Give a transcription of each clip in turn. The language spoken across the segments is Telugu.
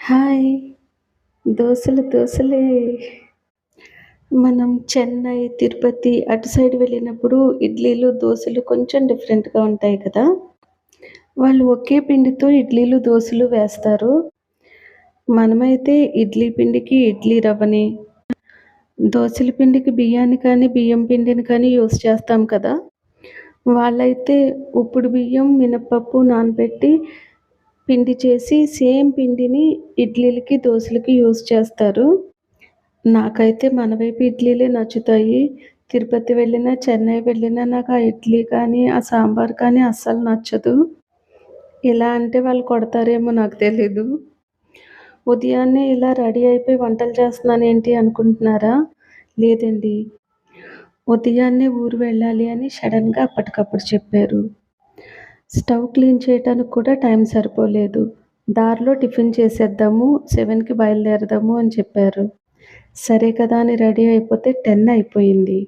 హాయ్. దోసలు దోసలే. మనం చెన్నై, తిరుపతి అటు సైడ్ వెళ్ళినప్పుడు ఇడ్లీలు, దోసలు కొంచెం డిఫరెంట్‌గా ఉంటాయి కదా! వాళ్ళు ఒకే పిండితో ఇడ్లీలు, దోసలు వేస్తారు. మనమైతే ఇడ్లీ పిండికి ఇడ్లీ రవ్వని, దోసల పిండికి బియ్యాన్ని కానీ, బియ్యం పిండిని కానీ యూజ్ చేస్తాం కదా! వాళ్ళైతే ఉప్పుడు బియ్యం, మినపప్పు నానబెట్టి పిండి చేసి సేమ్ పిండిని ఇడ్లీలకి, దోశలకి యూజ్ చేస్తారు. నాకైతే మన వైపు ఇడ్లీలే నచ్చుతాయి. తిరుపతి వెళ్ళినా, చెన్నై వెళ్ళినా నాకు ఆ ఇడ్లీ కానీ, ఆ సాంబార్ కానీ అస్సలు నచ్చదు. ఎలా అంటే వాళ్ళు కొడతారేమో నాకు తెలీదు. ఉదయాన్నే ఇలా రెడీ అయిపోయి వంటలు చేస్తున్నాను ఏంటి అనుకుంటున్నారా? లేదండి. ఉదయాన్నే ఊరు వెళ్ళాలి అని సడన్గా అప్పటికప్పుడు చెప్పారు. స్టవ్ క్లీన్ చేయటానికి కూడా టైం సరిపోలేదు. దారిలో టిఫిన్ చేసేద్దాము, సెవెన్కి బయలుదేరదాము అని చెప్పారు. సరే కదా అని రెడీ అయిపోతే 10 అయిపోయింది.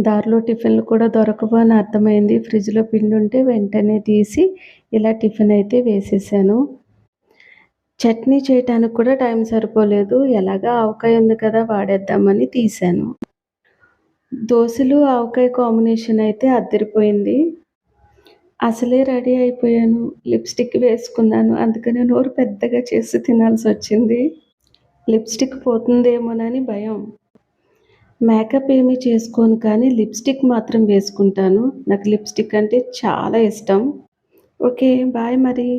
దారిలో టిఫిన్‌లు కూడా దొరకవు అని అర్థమైంది. ఫ్రిడ్జ్‌లో పిండి ఉంటే వెంటనే తీసి ఇలా టిఫిన్ అయితే వేసేసాను. చట్నీ చేయటానికి కూడా టైం సరిపోలేదు. ఎలాగా ఆవకాయ ఉంది కదా వాడేద్దామని తీశాను. దోశలు ఆవకాయ కాంబినేషన్ అయితే అద్దరిపోయింది అసలే రెడీ అయిపోయాను. లిప్‌స్టిక్ వేసుకున్నాను. అందుకనే నోరు పెద్దగా చేసి తినాల్సి వచ్చింది లిప్‌స్టిక్ పోతుందేమోనని భయం. మేకప్ ఏమీ చేసుకోను కానీ లిప్‌స్టిక్ మాత్రం వేసుకుంటాను. నాకు లిప్‌స్టిక్ అంటే చాలా ఇష్టం. ఓకే. బాయ్ మరి.